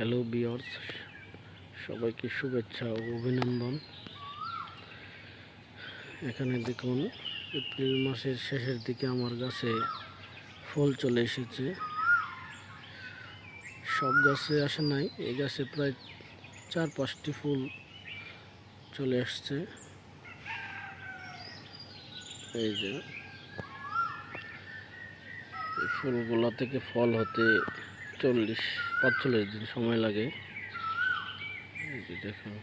Hello বিয়ার্স সবাইকে শুভেচ্ছা ও অভিনন্দন। এখানে দেখুন, এপ্রিল মাসের শেষের দিকে আমার গাছে ফুল চলে এসেছে। সব গাছে আসে নাই এই গাছে প্রায় চার পাঁচটি ফুল চলে আসছে। এই যে ফুলগুলা থেকে ফল হতে চল্লিশ, পাঁচচল্লিশ দিন সময় লাগে। এই দেখুন।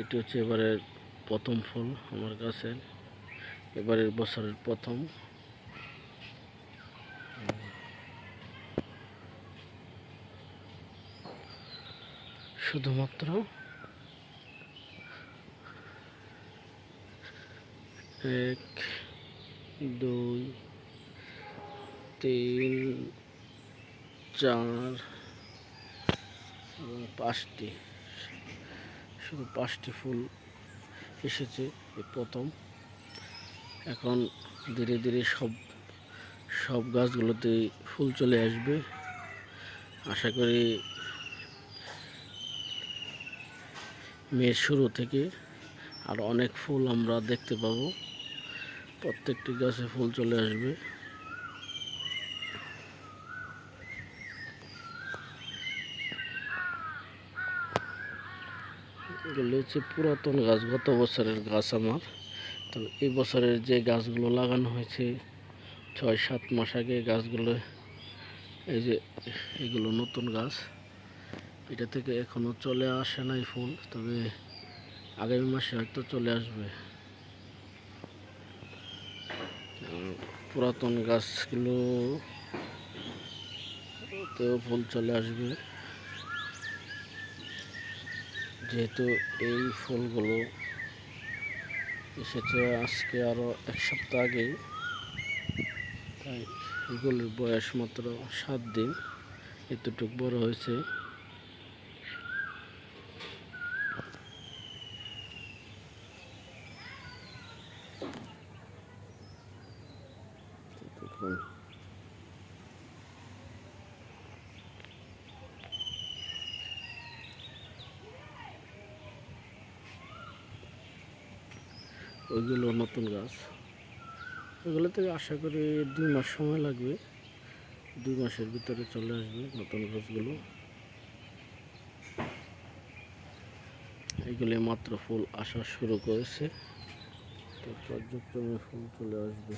এটি হচ্ছে এবারের প্রথম ফুল আমার গাছের, এবারের বছরের প্রথম। শুধুমাত্র এক, দুই, তিন, চার এবং পাঁচটি। শুধু পাঁচটি ফুল এসেছে প্রথম। এখন ধীরে ধীরে সব সব গাছগুলোতে ফুল চলে আসবে। আশা করি মেয়ের শুরু থেকে আর অনেক ফুল আমরা দেখতে পাবো। প্রত্যেকটি গাছে ফুল চলে আসবে। এগুলো হচ্ছে পুরাতন গাছ, গত বছরের গাছ আমার। তো এই বছরের যে গাছগুলো লাগানো হয়েছে, ছয়, সাত মাস আগে গাছগুলো, এই যে এগুলো নতুন গাছ, এটা থেকে এখনও চলে আসে নাই ফুল, তবে আগামী মাসে হয়তো চলে আসবে। পুরাতন গাছগুলো তেও ফুল চলে আসবে। যেহেতু এই ফুলগুলো এসেছে আজকে আরও এক সপ্তাহ আগেই, তাই এগুলোর বয়স মাত্র সাত দিন, এতটুক বড় হয়েছে দেখুন ওইগুলো নতুন গাছ ওইগুলো থেকে আশা করি দুই মাস সময় লাগবে। দুই মাসের ভিতরে চলে আসবে নতুন গাছগুলো। এগুলি মাত্র ফুল আসা শুরু করেছে। তো পর্যায়ক্রমে ফুল চলে আসবে।